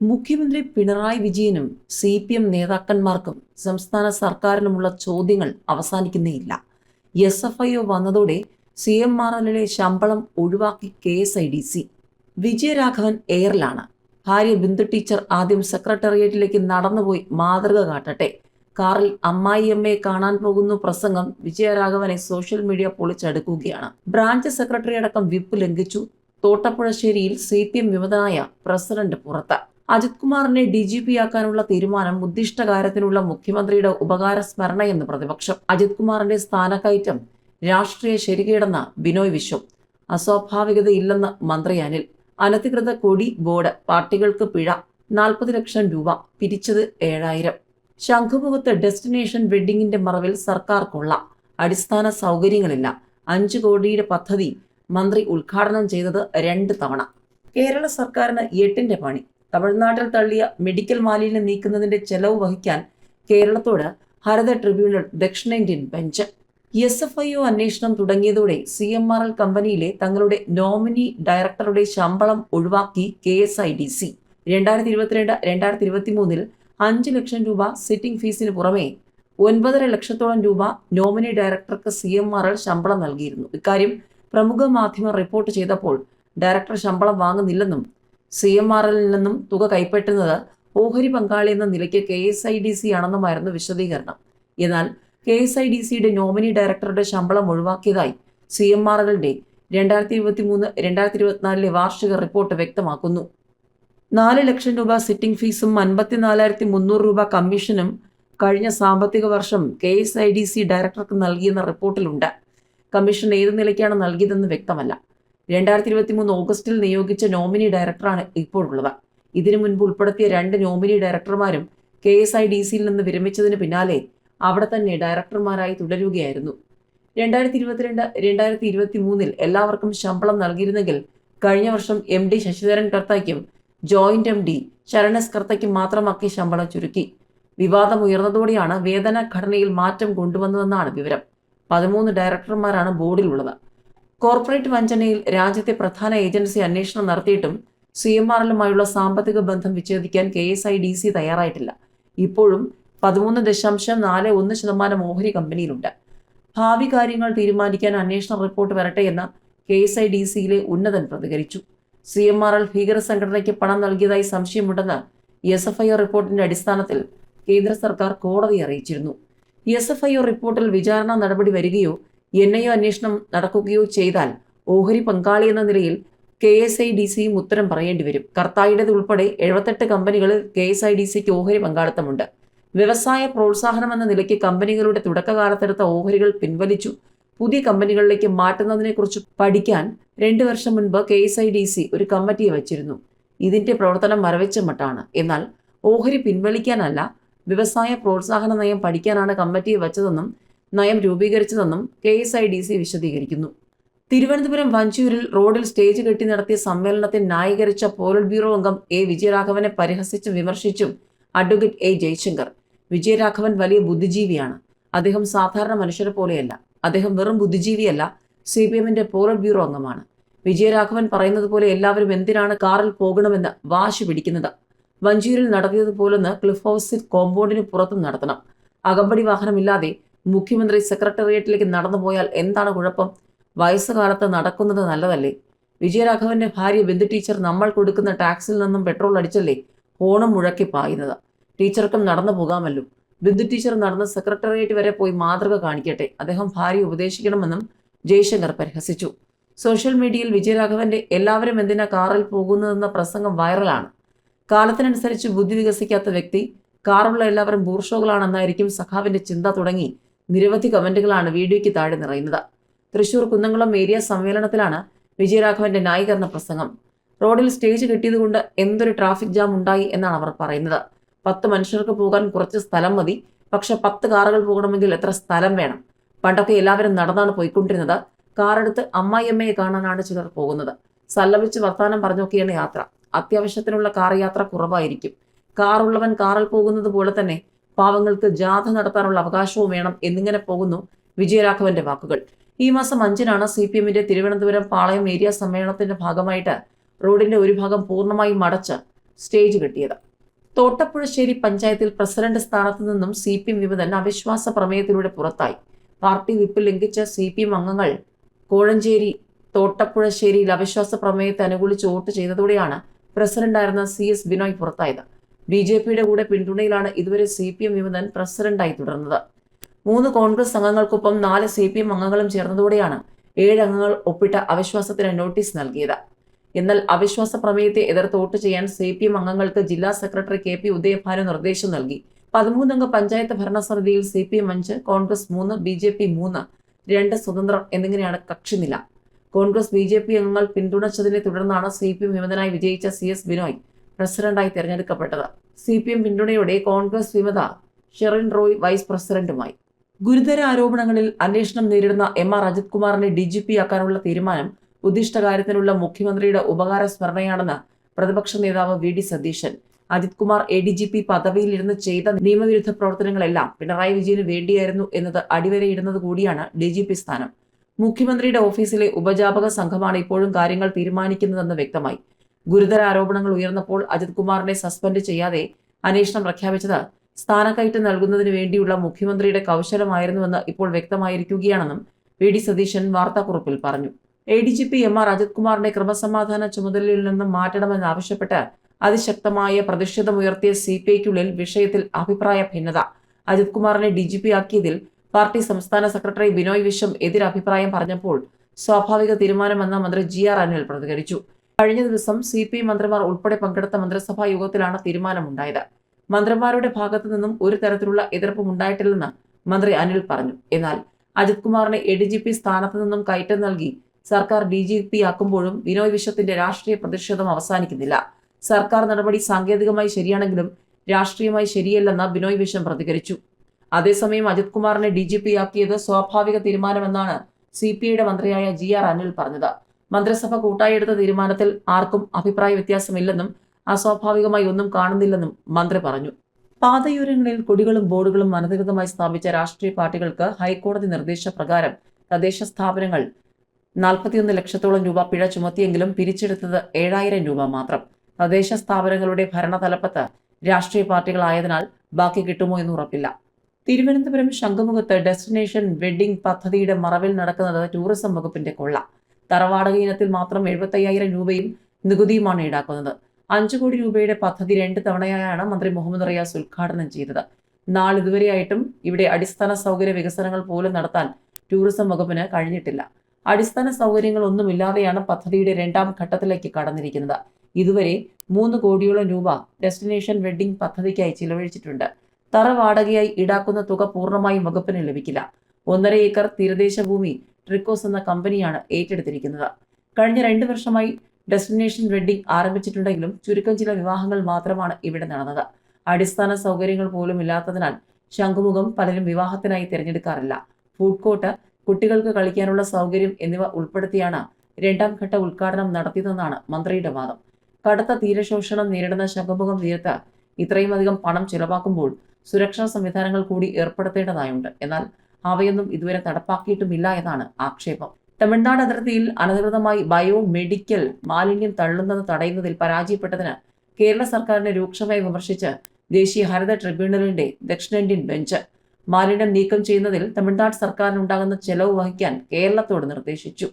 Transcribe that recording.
മുഖ്യമന്ത്രി പിണറായി വിജയനും C P M നേതാക്കന്മാർക്കും സംസ്ഥാന സർക്കാരിനുമുള്ള ചോദ്യങ്ങൾ അവസാനിക്കുന്നേയില്ല. എസ് എഫ് ഐ ഒ വന്നതോടെ സി എം ആർ എല്ലിലെ ശമ്പളം ഒഴിവാക്കി K S I D C. Vijayaraghavan എയറിലാണ്. ഭാര്യ ബിന്ദു ടീച്ചർ ആദ്യം സെക്രട്ടേറിയറ്റിലേക്ക് നടന്നുപോയി മാതൃക കാട്ടട്ടെ. കാറിൽ അമ്മായിയമ്മയെ കാണാൻ പോകുന്നു പ്രസംഗം വിജയരാഘവനെ സോഷ്യൽ മീഡിയ പൊളിച്ചടുക്കുകയാണ്. ബ്രാഞ്ച് സെക്രട്ടറി അടക്കം വിപ്പ് ലംഘിച്ചു. തോട്ടപ്പുഴശ്ശേരിയിൽ സി പി എം വിമതനായ പ്രസിഡന്റ് പുറത്ത്. അജിത് കുമാറിനെ ഡി ജി പി ആക്കാനുള്ള തീരുമാനം ഉദ്ദിഷ്ട കാര്യത്തിനുള്ള മുഖ്യമന്ത്രിയുടെ ഉപകാര സ്മരണയെന്ന് പ്രതിപക്ഷം. അജിത് കുമാറിന്റെ സ്ഥാനക്കയറ്റം രാഷ്ട്രീയ ശരികേടെന്ന ബിനോയ് വിശ്വം. അസ്വാഭാവികതയില്ലെന്ന് മന്ത്രി അനിൽ. അനധികൃത കൊടി ബോർഡ് പാർട്ടികൾക്ക് പിഴ നാൽപ്പത് ലക്ഷം രൂപ പിരിച്ചത് ഏഴായിരം. ശംഖുമുഖത്ത് ഡെസ്റ്റിനേഷൻ വെഡ്ഡിങ്ങിന്റെ മറവിൽ സർക്കാർ കൊള്ള. അടിസ്ഥാന സൗകര്യങ്ങളില്ല. അഞ്ചു കോടിയുടെ പദ്ധതി മന്ത്രി ഉദ്ഘാടനം ചെയ്തത് രണ്ട് തവണ. കേരള സർക്കാരിന് എട്ടിന്റെ പണി. തമിഴ്നാട്ടിൽ തള്ളിയ മെഡിക്കൽ മാലിന്യം നീക്കുന്നതിന്റെ ചെലവ് വഹിക്കാൻ കേരളത്തോട് ഹരിത ട്രിബ്യൂണൽ ദക്ഷിണേന്ത്യൻ bench. S F I O അന്വേഷണം തുടങ്ങിയതോടെ സി എം ആർ എൽ കമ്പനിയിലെ തങ്ങളുടെ നോമിനി ഡയറക്ടറുടെ ശമ്പളം ഒഴിവാക്കി K S I D C. രണ്ടായിരത്തി ഇരുപത്തിരണ്ട് രണ്ടായിരത്തി ഇരുപത്തി മൂന്നിൽ അഞ്ച് ലക്ഷം രൂപ സിറ്റിംഗ് ഫീസിന് പുറമെ ഒൻപതര ലക്ഷത്തോളം രൂപ നോമിനി ഡയറക്ടർക്ക് സി എം ആർ എൽ ശമ്പളം നൽകിയിരുന്നു. ഇക്കാര്യം പ്രമുഖ മാധ്യമം റിപ്പോർട്ട് ചെയ്തപ്പോൾ ഡയറക്ടർ ശമ്പളം വാങ്ങുന്നില്ലെന്നും സി എം ആർ എല്ലിൽ നിന്നും തുക കൈപ്പറ്റുന്നത് ഓഹരി പങ്കാളി എന്ന നിലയ്ക്ക് K S I D C ആണെന്നുമായിരുന്നു വിശദീകരണം. എന്നാൽ കെ എസ് ഐ ഡി സിയുടെ നോമിനി ഡയറക്ടറുടെ ശമ്പളം ഒഴിവാക്കിയതായി സി എം ആർ എല്ലിന്റെ രണ്ടായിരത്തി ഇരുപത്തി മൂന്ന് രണ്ടായിരത്തി ഇരുപത്തിനാലിലെ വാർഷിക റിപ്പോർട്ട് വ്യക്തമാക്കുന്നു. നാല് ലക്ഷം രൂപ സിറ്റിംഗ് ഫീസും അൻപത്തിനാലായിരത്തി മുന്നൂറ് രൂപ കമ്മീഷനും കഴിഞ്ഞ സാമ്പത്തിക വർഷം K S I D C ഡയറക്ടർക്ക് നൽകിയെന്ന റിപ്പോർട്ടിലുണ്ട്. കമ്മീഷൻ ഏത് നിലയ്ക്കാണ് നൽകിയതെന്ന് വ്യക്തമല്ല. രണ്ടായിരത്തി ഇരുപത്തി മൂന്ന് ഓഗസ്റ്റിൽ നിയോഗിച്ച നോമിനി ഡയറക്ടറാണ് ഇപ്പോഴുള്ളത്. ഇതിനു മുൻപ് ഉൾപ്പെടുത്തിയ രണ്ട് നോമിനി ഡയറക്ടർമാരും കെ എസ് ഐ ഡി സിയിൽ നിന്ന് വിരമിച്ചതിന് പിന്നാലെ അവിടെ തന്നെ ഡയറക്ടർമാരായി തുടരുകയായിരുന്നു. രണ്ടായിരത്തി ഇരുപത്തിരണ്ട് രണ്ടായിരത്തി ഇരുപത്തി മൂന്നിൽ എല്ലാവർക്കും ശമ്പളം നൽകിയിരുന്നെങ്കിൽ കഴിഞ്ഞ വർഷം എം ഡി ശശിധരൻ കർത്തയ്ക്കും ജോയിന്റ് എം ഡി ശരണസ് കർത്തയ്ക്കും മാത്രമാക്കി ശമ്പളം ചുരുക്കി. വിവാദം ഉയർന്നതോടെയാണ് വേതന ഘടനയിൽ മാറ്റം കൊണ്ടുവന്നതെന്നാണ് വിവരം. പതിമൂന്ന് ഡയറക്ടർമാരാണ് ബോർഡിലുള്ളത്. കോർപ്പറേറ്റ് വഞ്ചനയിൽ രാജ്യത്തെ പ്രധാന ഏജൻസി അന്വേഷണം നടത്തിയിട്ടും സി എം ആറിലുമായുള്ള സാമ്പത്തിക ബന്ധം വിച്ഛേദിക്കാൻ K S I D C തയ്യാറായിട്ടില്ല. ഇപ്പോഴും പതിമൂന്ന് ദശാംശം നാല് ഒന്ന് ശതമാനം ഓഹരി കമ്പനിയിലുണ്ട്. ഭാവി കാര്യങ്ങൾ തീരുമാനിക്കാൻ അന്വേഷണ റിപ്പോർട്ട് വരട്ടെ എന്ന കെ എസ് ഐ ഡി സിയിലെ ഉന്നതൻ പ്രതികരിച്ചു. സി എം ആർ എൽ ഭീകര സംഘടനയ്ക്ക് പണം നൽകിയതായി സംശയമുണ്ടെന്ന് എസ് എഫ് ഐ റിപ്പോർട്ടിന്റെ അടിസ്ഥാനത്തിൽ കേന്ദ്ര സർക്കാർ കോടതിയെ അറിയിച്ചിരുന്നു. എസ് എഫ് ഐ റിപ്പോർട്ടിൽ വിചാരണ നടപടി വരികയോ എൻ ഐ അന്വേഷണം നടക്കുകയോ ചെയ്താൽ ഓഹരി പങ്കാളി എന്ന നിലയിൽ കെ എസ് ഐ ഡി സിയും ഉത്തരം പറയേണ്ടി വരും. കർത്തായുടേത് ഉൾപ്പെടെ എഴുപത്തെട്ട് കമ്പനികളിൽ കെ എസ് ഐ ഡി സിക്ക് ഓഹരി പങ്കാളിത്തമുണ്ട്. വ്യവസായ പ്രോത്സാഹനം എന്ന നിലയ്ക്ക് കമ്പനികളുടെ തുടക്കകാലത്തെടുത്ത ഓഹരികൾ പിൻവലിച്ചു. പുതിയ കമ്പനികളിലേക്ക് മാറ്റുന്നതിനെക്കുറിച്ച് പഠിക്കാൻ രണ്ടു വർഷം മുൻപ് K S I D C ഒരു കമ്മിറ്റിയെ വച്ചിരുന്നു. ഇതിന്റെ പ്രവർത്തനം മരവിച്ച മട്ടാണ്. എന്നാൽ ഓഹരി പിൻവലിക്കാനല്ല വ്യവസായ പ്രോത്സാഹന നയം പഠിക്കാനാണ് കമ്മിറ്റിയെ വച്ചതെന്നും നയം രൂപീകരിച്ചതെന്നും K S I D C വിശദീകരിക്കുന്നു. തിരുവനന്തപുരം വഞ്ചൂരിൽ റോഡിൽ സ്റ്റേജ് കെട്ടി നടത്തിയ സമ്മേളനത്തെ ന്യായീകരിച്ച പോളിറ്റ് ബ്യൂറോ അംഗം എ. വിജയരാഘവനെ പരിഹസിച്ചും വിമർശിച്ചും അഡ്വക്കേറ്റ് എ. ജയശങ്കർ. വിജയരാഘവൻ വലിയ ബുദ്ധിജീവിയാണ്. അദ്ദേഹം സാധാരണ മനുഷ്യരെ പോലെയല്ല. അദ്ദേഹം വെറും ബുദ്ധിജീവിയല്ല സി പി എമ്മിന്റെ പോളിറ്റ് ബ്യൂറോ അംഗമാണ്. വിജയരാഘവൻ പറയുന്നത് പോലെ എല്ലാവരും എന്തിനാണ് കാറിൽ പോകണമെന്ന് വാശി പിടിക്കുന്നത്? വഞ്ചൂരിൽ നടത്തിയതുപോലൊന്ന് ക്ലിഫ് ഹൗസിൽ കോമ്പൗണ്ടിന് പുറത്തും നടത്തണം. അകമ്പടി വാഹനമില്ലാതെ മുഖ്യമന്ത്രി സെക്രട്ടേറിയറ്റിലേക്ക് നടന്നുപോയാൽ എന്താണ് കുഴപ്പം? വയസ്സുകാലത്ത് നടക്കുന്നത് നല്ലതല്ലേ? വിജയരാഘവന്റെ ഭാര്യ ബന്ധു ടീച്ചർ നമ്മൾ കൊടുക്കുന്ന ടാക്സിൽ നിന്നും പെട്രോൾ അടിച്ചല്ലേ? ഓണം മുഴക്കി പായുന്നത്. ടീച്ചർക്കും നടന്നു പോകാമല്ലോ. ബിന്ദു ടീച്ചർ നടന്ന് സെക്രട്ടേറിയറ്റ് വരെ പോയി മാതൃക കാണിക്കട്ടെ. അദ്ദേഹം ഭാര്യ ഉപദേശിക്കണമെന്നും ജയശങ്കർ പരിഹസിച്ചു. സോഷ്യൽ മീഡിയയിൽ വിജയരാഘവന്റെ എല്ലാവരും എന്തിനാ കാറിൽ പോകുന്നതെന്ന പ്രസംഗം വൈറലാണ്. കാലത്തിനനുസരിച്ച് ബുദ്ധി വികസിക്കാത്ത വ്യക്തി കാറുള്ള എല്ലാവരും ബൂർഷോകളാണെന്നായിരിക്കും സഖാവിന്റെ ചിന്ത തുടങ്ങി. നിരവധി കമന്റുകളാണ് വീഡിയോയ്ക്ക് താഴെ നിറയുന്നത്. തൃശൂർ കുന്നംകുളം ഏരിയ സമ്മേളനത്തിലാണ് വിജയരാഘവന്റെ ന്യായീകരണ പ്രസംഗം. റോഡിൽ സ്റ്റേജ് കെട്ടിയതുകൊണ്ട് എന്തൊരു ട്രാഫിക് ജാം ഉണ്ടായി എന്നാണ് അവർ പറയുന്നത്. പത്ത് മനുഷ്യർക്ക് പോകാൻ കുറച്ച് സ്ഥലം മതി. പക്ഷെ പത്ത് കാറുകൾ പോകണമെങ്കിൽ എത്ര സ്ഥലം വേണം? പണ്ടൊക്കെ എല്ലാവരും നടന്നാണ് പോയിക്കൊണ്ടിരുന്നത്. കാറെടുത്ത് അമ്മായിയമ്മയെ കാണാനാണ് ചിലർ പോകുന്നത്. സല്ലപിച്ച് വർത്താനം പറഞ്ഞൊക്കെയാണ് യാത്ര. അത്യാവശ്യത്തിനുള്ള കാർ യാത്ര കുറവായിരിക്കും. കാറുള്ളവൻ കാറിൽ പോകുന്നത് പോലെ തന്നെ പാവങ്ങൾക്ക് ജാഥ നടത്താനുള്ള അവകാശവും വേണം എന്നിങ്ങനെ പോകുന്നു വിജയരാഘവന്റെ വാക്കുകൾ. ഈ മാസം അഞ്ചിനാണ് സി പി എമ്മിന്റെ തിരുവനന്തപുരം പാളയം ഏരിയ സമ്മേളനത്തിന്റെ ഭാഗമായിട്ട് റോഡിന്റെ ഒരു ഭാഗം പൂർണമായും അടച്ച് സ്റ്റേജ് കെട്ടിയത്. തോട്ടപ്പുഴശ്ശേരി പഞ്ചായത്തിൽ പ്രസിഡന്റ് സ്ഥാനത്തു നിന്നും സി പി എം വിമതൻ അവിശ്വാസ പ്രമേയത്തിലൂടെ പുറത്തായി. പാർട്ടി വിപ്പ് ലംഘിച്ച സി പി എം അംഗങ്ങൾ കോഴഞ്ചേരി തോട്ടപ്പുഴശ്ശേരിയിൽ അവിശ്വാസ പ്രമേയത്തെ അനുകൂലിച്ച് വോട്ട് ചെയ്തതോടെയാണ് പ്രസിഡന്റായിരുന്ന സി എസ് ബിനോയ് പുറത്തായത്. ബി ജെ പിയുടെ കൂടെ പിന്തുണയിലാണ് ഇതുവരെ സി പി എം വിമതൻ പ്രസിഡന്റായി തുടർന്നത്. മൂന്ന് കോൺഗ്രസ് അംഗങ്ങൾക്കൊപ്പം നാല് സി പി എം അംഗങ്ങളും ചേർന്നതോടെയാണ് ഏഴ് അംഗങ്ങൾ ഒപ്പിട്ട അവിശ്വാസത്തിന് നോട്ടീസ് നൽകിയത്. എന്നാൽ അവിശ്വാസ പ്രമേയത്തെ എതിർത്ത് വോട്ട് ചെയ്യാൻ സി പി എം അംഗങ്ങൾക്ക് ജില്ലാ സെക്രട്ടറി കെ പി ഉദയഭാനു നിർദ്ദേശം നൽകി. പതിമൂന്നംഗ പഞ്ചായത്ത് ഭരണസമിതിയിൽ സി പി എം അഞ്ച് കോൺഗ്രസ് മൂന്ന് ബി ജെ പി മൂന്ന് രണ്ട് സ്വതന്ത്രർ എന്നിങ്ങനെയാണ് കക്ഷിനില കോൺഗ്രസ് ബി ജെ പി അംഗങ്ങൾ പിന്തുണച്ചതിനെ തുടർന്നാണ് സി പി എം വിമതനായി വിജയിച്ച സി എസ് ബിനോയ്. പ്രസിഡന്റായി തെരഞ്ഞെടുക്കപ്പെട്ടത്. സി പി എം പിന്തുണയോടെ കോൺഗ്രസ് വിമത ഷെറിൻ റോയ് വൈസ് പ്രസിഡന്റുമായി. ഗുരുതര ആരോപണങ്ങളിൽ അന്വേഷണം നേരിടുന്ന എം ആർ അജിത് കുമാറിനെ ഡി ജി പി ആക്കാനുള്ള തീരുമാനം ഉദ്ദിഷ്ടകാര്യത്തിനുള്ള മുഖ്യമന്ത്രിയുടെ ഉപകാര സ്മരണയാണെന്ന് പ്രതിപക്ഷ നേതാവ് V D Satheesan. Ajith Kumar A D G P പദവിയിലിരുന്ന് ചെയ്ത നിയമവിരുദ്ധ പ്രവർത്തനങ്ങളെല്ലാം പിണറായി വിജയന് വേണ്ടിയായിരുന്നു എന്നത് അടിവരയിടുന്നത് കൂടിയാണ് ഡി ജി പി സ്ഥാനം. മുഖ്യമന്ത്രിയുടെ ഓഫീസിലെ ഉപജാപക സംഘമാണ് ഇപ്പോഴും കാര്യങ്ങൾ തീരുമാനിക്കുന്നതെന്ന് വ്യക്തമായി. ഗുരുതര ആരോപണങ്ങൾ ഉയർന്നപ്പോൾ അജിത് കുമാറിനെ സസ്പെൻഡ് ചെയ്യാതെ അന്വേഷണം പ്രഖ്യാപിച്ചത് സ്ഥാനക്കയറ്റം നൽകുന്നതിന് വേണ്ടിയുള്ള മുഖ്യമന്ത്രിയുടെ കൗശലമായിരുന്നുവെന്ന് ഇപ്പോൾ വ്യക്തമായിരിക്കുകയാണെന്നും വി ഡി സതീശൻ വാർത്താക്കുറിപ്പിൽ പറഞ്ഞു. A D G P M R Ajith കുമാറിനെ ക്രമസമാധാന ചുമതലയിൽ നിന്ന് മാറ്റണമെന്നാവശ്യപ്പെട്ട് അതിശക്തമായ പ്രതിഷേധമുയർത്തിയ സി പി ഐക്കുള്ളിൽ വിഷയത്തിൽ അഭിപ്രായ ഭിന്നത. അജിത് കുമാറിനെ ഡി ജി പി ആക്കിയതിൽ പാർട്ടി സംസ്ഥാന സെക്രട്ടറി ബിനോയ് വിശ്വം എതിരഭിപ്രായം പറഞ്ഞപ്പോൾ സ്വാഭാവിക തീരുമാനമെന്ന് മന്ത്രി ജി ആർ അനിൽ പ്രതികരിച്ചു. കഴിഞ്ഞ ദിവസം സി പി മന്ത്രിമാർ ഉൾപ്പെടെ പങ്കെടുത്ത മന്ത്രിസഭാ യോഗത്തിലാണ് തീരുമാനമുണ്ടായത്. മന്ത്രിമാരുടെ ഭാഗത്തു നിന്നും ഒരു തരത്തിലുള്ള എതിർപ്പും ഉണ്ടായിട്ടില്ലെന്ന് മന്ത്രി അനിൽ പറഞ്ഞു. എന്നാൽ അജിത് കുമാറിനെ എ ഡി ജി പി സ്ഥാനത്ത് നിന്നും കയറ്റം നൽകി സർക്കാർ ഡി ജി പി ആക്കുമ്പോഴും വിനോയ് വിശ്വത്തിന്റെ രാഷ്ട്രീയ പ്രതിഷേധം അവസാനിക്കുന്നില്ല. സർക്കാർ നടപടി സാങ്കേതികമായി ശരിയാണെങ്കിലും രാഷ്ട്രീയമായി ശരിയല്ലെന്ന് ബിനോയ് വിശ്വം പ്രതികരിച്ചു. അതേസമയം അജിത് കുമാറിനെ ഡി ജി പി ആക്കിയത് സ്വാഭാവിക തീരുമാനമെന്നാണ് സി പി ഐയുടെ മന്ത്രിയായ ജി ആർ അനിൽ പറഞ്ഞത്. മന്ത്രിസഭ കൂട്ടായി എടുത്ത തീരുമാനത്തിൽ ആർക്കും അഭിപ്രായ വ്യത്യാസമില്ലെന്നും അസ്വാഭാവികമായി ഒന്നും കാണുന്നില്ലെന്നും മന്ത്രി പറഞ്ഞു. പാതയൂരങ്ങളിൽ കൊടികളും ബോർഡുകളും അനധികൃതമായി സ്ഥാപിച്ച രാഷ്ട്രീയ പാർട്ടികൾക്ക് ഹൈക്കോടതി നിർദ്ദേശപ്രകാരം തദ്ദേശ സ്ഥാപനങ്ങൾ നാൽപ്പത്തിയൊന്ന് ലക്ഷത്തോളം രൂപ പിഴ ചുമത്തിയെങ്കിലും പിരിച്ചെടുത്തത് ഏഴായിരം രൂപ മാത്രം. തദ്ദേശ സ്ഥാപനങ്ങളുടെ ഭരണതലപ്പത്ത് രാഷ്ട്രീയ പാർട്ടികളായതിനാൽ ബാക്കി കിട്ടുമോ എന്ന് ഉറപ്പില്ല. തിരുവനന്തപുരം ശംഖുമുഖത്ത് ഡെസ്റ്റിനേഷൻ വെഡ്ഡിംഗ് പദ്ധതിയുടെ മറവിൽ നടക്കുന്നത് ടൂറിസം വകുപ്പിന്റെ കൊള്ള. തറവാടക ഇനത്തിൽ മാത്രം എഴുപത്തയ്യായിരം രൂപയും നികുതിയുമാണ് ഈടാക്കുന്നത്. അഞ്ചു കോടി രൂപയുടെ പദ്ധതി രണ്ട് തവണയായാണ് മന്ത്രി മുഹമ്മദ് റിയാസ് ഉദ്ഘാടനം ചെയ്തത്. നാളിതുവരെയായിട്ടും ഇവിടെ അടിസ്ഥാന സൗകര്യ വികസനങ്ങൾ പോലും നടത്താൻ ടൂറിസം വകുപ്പിന് കഴിഞ്ഞിട്ടില്ല. അടിസ്ഥാന സൗകര്യങ്ങളൊന്നുമില്ലാതെയാണ് പദ്ധതിയുടെ രണ്ടാം ഘട്ടത്തിലേക്ക് കടന്നിരിക്കുന്നത്. ഇതുവരെ മൂന്ന് കോടിയോളം രൂപ ഡെസ്റ്റിനേഷൻ വെഡ്ഡിംഗ് പദ്ധതിക്കായി ചിലവഴിച്ചിട്ടുണ്ട്. തറ വാടകയായി ഈടാക്കുന്ന തുക പൂർണമായും വകുപ്പിന് ലഭിക്കില്ല. ഒന്നര ഏക്കർ തീരദേശ ഭൂമി ട്രിക്കോസ് എന്ന കമ്പനിയാണ് ഏറ്റെടുത്തിരിക്കുന്നത്. കഴിഞ്ഞ രണ്ട് വർഷമായി ഡെസ്റ്റിനേഷൻ വെഡ്ഡിംഗ് ആരംഭിച്ചിട്ടുണ്ടെങ്കിലും ചുരുക്കം ചില വിവാഹങ്ങൾ മാത്രമാണ് ഇവിടെ നടന്നത്. അടിസ്ഥാന സൗകര്യങ്ങൾ പോലും ഇല്ലാത്തതിനാൽ ശംഖുമുഖം പലരും വിവാഹത്തിനായി തിരഞ്ഞെടുക്കാറില്ല. ഫുഡ് കോർട്ട് കുട്ടികൾക്ക് കളിക്കാനുള്ള സൗകര്യം എന്നിവ ഉൾപ്പെടുത്തിയാണ് രണ്ടാം ഘട്ട ഉദ്ഘാടനം നടത്തിയതെന്നാണ് മന്ത്രിയുടെ വാദം. കടുത്ത തീരശോഷണം നേരിടുന്ന ശംഖുമുഖം തീരത്ത് ഇത്രയും അധികം പണം ചിലവാക്കുമ്പോൾ സുരക്ഷാ സംവിധാനങ്ങൾ കൂടി ഏർപ്പെടുത്തേണ്ടതായുണ്ട്. എന്നാൽ അവയൊന്നും ഇതുവരെ നടപ്പാക്കിയിട്ടുമില്ല എന്നാണ് ആക്ഷേപം. തമിഴ്നാട് അതിർത്തിയിൽ അനധികൃതമായി ബയോ മെഡിക്കൽ മാലിന്യം തള്ളുന്നത് തടയുന്നതിൽ പരാജയപ്പെട്ടതിന് കേരള സർക്കാരിനെ രൂക്ഷമായി വിമർശിച്ച് ദേശീയ ഹരിത ട്രിബ്യൂണലിന്റെ ദക്ഷിണേന്ത്യൻ ബെഞ്ച്. മാലിന്യം നീക്കം ചെയ്യുന്നതിൽ തമിഴ്നാട് സർക്കാരിനുണ്ടാകുന്ന ചെലവ് വഹിക്കാൻ കേരളത്തോട് നിർദ്ദേശിച്ചു.